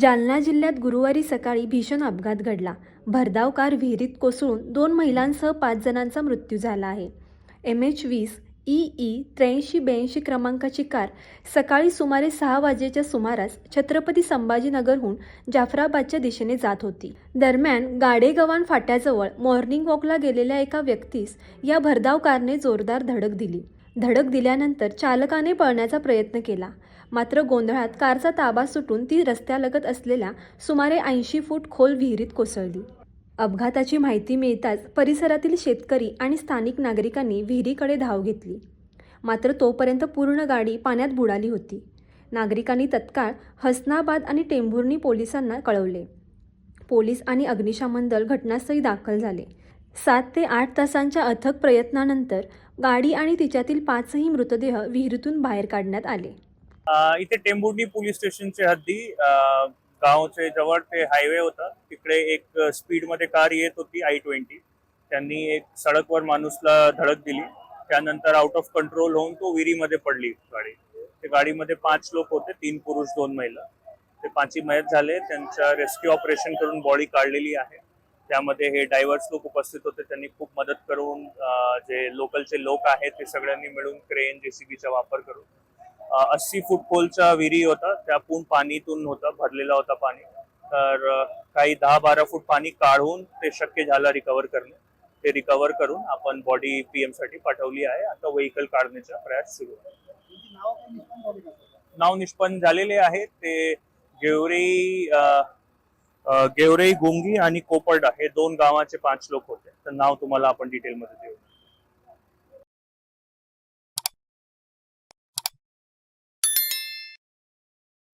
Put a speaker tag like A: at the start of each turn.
A: जालना जिल्ह्यात गुरुवारी सकाळी भीषण अपघात घडला. भरधाव कार विहिरीत कोसळून दोन महिलांसह पाच जणांचा मृत्यू झाला आहे. एम एच वीस ई ई त्र्याऐंशी ब्याऐंशी क्रमांकाची कार सकाळी सुमारे सहा वाजेच्या सुमारास छत्रपती संभाजीनगरहून जाफराबादच्या दिशेने जात होती. दरम्यान गाडेगव्हाण फाट्याजवळ मॉर्निंग वॉकला गेलेल्या एका व्यक्तीस या भरधाव कारने जोरदार धडक दिली. धडक दिल्यानंतर चालकाने पळण्याचा प्रयत्न केला. मात्र गोंधळात कारचा ताबा सुटून ती रस्त्यालगत असलेल्या सुमारे ऐंशी फूट खोल विहिरीत कोसळली. अपघाताची माहिती मिळताच परिसरातील शेतकरी आणि स्थानिक नागरिकांनी विहिरीकडे धाव घेतली. मात्र तोपर्यंत पूर्ण गाडी पाण्यात बुडाली होती. नागरिकांनी तत्काळ हसनाबाद आणि टेंभुर्णी पोलिसांना कळवले. पोलीस आणि अग्निशमन दल घटनास्थळी दाखल झाले. सात ते आठ तासांच्या अथक प्रयत्नानंतर गाडी आणि तिच्यातील पाचही मृतदेह विहिरीतून बाहेर काढण्यात आले.
B: इथे टेंबुर्णी पोलीस स्टेशनचे हद्दी गावचे जवळ ते हायवे होता. तिकडे एक स्पीडमध्ये कार येत होती आय ट्वेंटी. त्यांनी एक सडकवर माणूसला धडक दिली. त्यानंतर आउट ऑफ कंट्रोल होऊन तो विहिरीमध्ये पडली गाडी. त्या गाडीमध्ये पाच लोक होते तीन पुरुष दोन महिला. ते पाचही मयत झाले. त्यांच्या रेस्क्यू ऑपरेशन करून बॉडी काढलेली आहे. त्यामध्ये हे डायव्हर्स लोक उपस्थित होते. त्यांनी खूप मदत करून जे लोकलचे लोक आहेत ते सगळ्यांनी मिळून क्रेन जेसीबीचा वापर करून अस्सी फूट खोलचा विहिरी होता त्यातून पाणीतून होता भरलेला होता पाणी. तर काही दहा बारा फूट पाणी काढून ते शक्य झालं रिकवर करणे. ते रिकवर करून आपण बॉडी पीएमसाठी पाठवली आहे. आता व्हेकल काढण्याचा प्रयास सुरू आहे. नाव निष्पन्न झालेले आहे. ते गेवरेई गेवरेई गोंगी गुंगी आणि कोपर्डा हे दोन गावाचे पाच लोक होते. तर नाव तुम्हाला आपण डिटेलमध्ये देऊ.